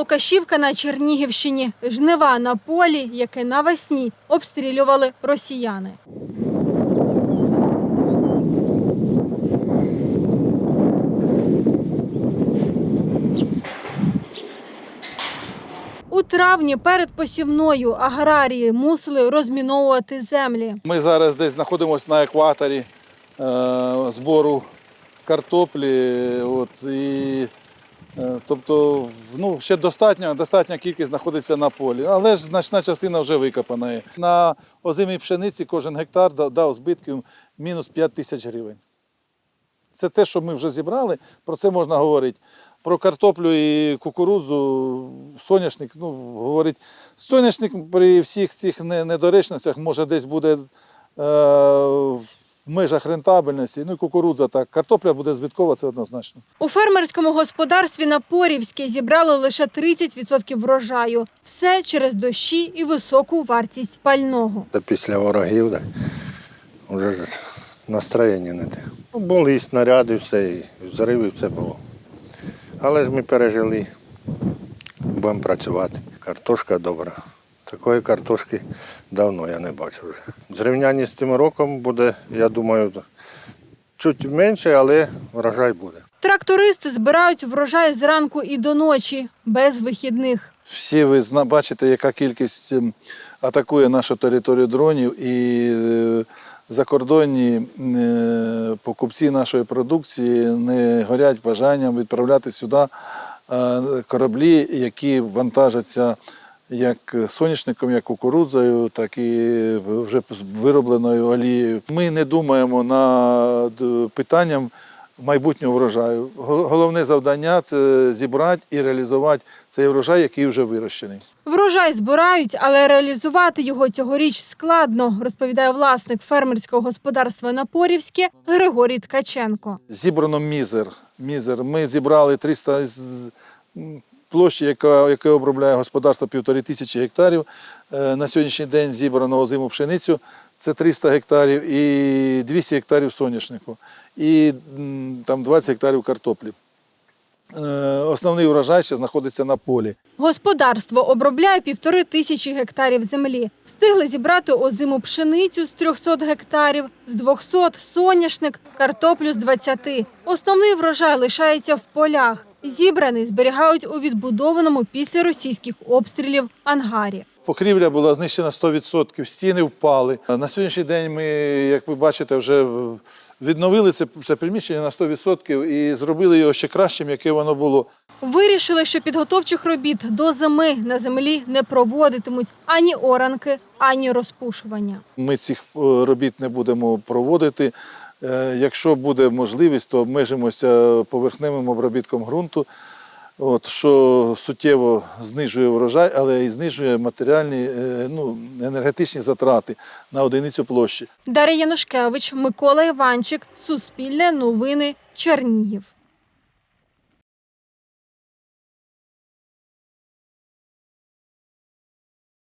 Лукашівка на Чернігівщині, жнива на полі, яке навесні обстрілювали росіяни. У травні перед посівною аграрії мусили розміновувати землі. Ми зараз десь знаходимося на екваторі е, збору картоплі. От, і, тобто, ну, ще достатня, достатня кількість знаходиться на полі, але ж значна частина вже викопана. На озимій пшениці кожен гектар дав збитків мінус 5 тисяч гривень. Це те, що ми вже зібрали, про це можна говорити. Про картоплю і кукурудзу, соняшник, ну, говорить, соняшник при всіх цих недоречностях може десь буде е, межах рентабельності. Ну і кукурудза так. Картопля буде збиткова, це однозначно. У фермерському господарстві на Порівській зібрали лише 30% врожаю. Все через дощі і високу вартість пального. Це після ворогів, так. Вже настроєння не те. Ну, Були і снаряди, все, і взриви, все було. Але ж ми пережили, будемо працювати. Картошка добра. Такої картошки давно я не бачив вже. В зрівнянні з тим роком буде, я думаю, чуть менше, але врожай буде. Трактористи збирають врожай зранку і до ночі, без вихідних. Всі ви зна- бачите, яка кількість ем, атакує нашу територію дронів і е, закордонні е, покупці нашої продукції не горять бажанням відправляти сюди е, кораблі, які вантажаться як соняшником, як кукурудзою, так і вже виробленою олією. Ми не думаємо над питанням майбутнього врожаю. Головне завдання це зібрати і реалізувати цей врожай, який вже вирощений. Врожай збирають, але реалізувати його цьогоріч складно, розповідає власник фермерського господарства на Порівське Григорій Ткаченко. Зібрано мізер. мізер. Ми зібрали 300 з м, площі, яка, яка обробляє господарство півтори тисячі гектарів. Е, На сьогоднішній день зібрано озиму пшеницю. Це 300 гектарів і 200 гектарів соняшнику, і там 20 гектарів картоплі. Е, Основний урожай ще знаходиться на полі. Господарство обробляє півтори тисячі гектарів землі. Встигли зібрати озиму пшеницю з 300 гектарів, з 200 – соняшник, картоплю з 20. Основний врожай лишається в полях. Зібраний зберігають у відбудованому після російських обстрілів ангарі. Покрівля була знищена 100%, стіни впали. На сьогоднішній день ми, як ви бачите, вже відновили це, це приміщення на 100% і зробили його ще кращим, яке воно було. Вирішили, що підготовчих робіт до зими на землі не проводитимуть ані оранки, ані розпушування. Ми цих е, робіт не будемо проводити. Е, Якщо буде можливість, то обмежимося поверхневим обробітком ґрунту, от, що суттєво знижує врожай, але і знижує матеріальні е, ну, енергетичні затрати на одиницю площі. Дар'я Янушкевич, Микола Іванчик, Суспільне новини, Чернігів.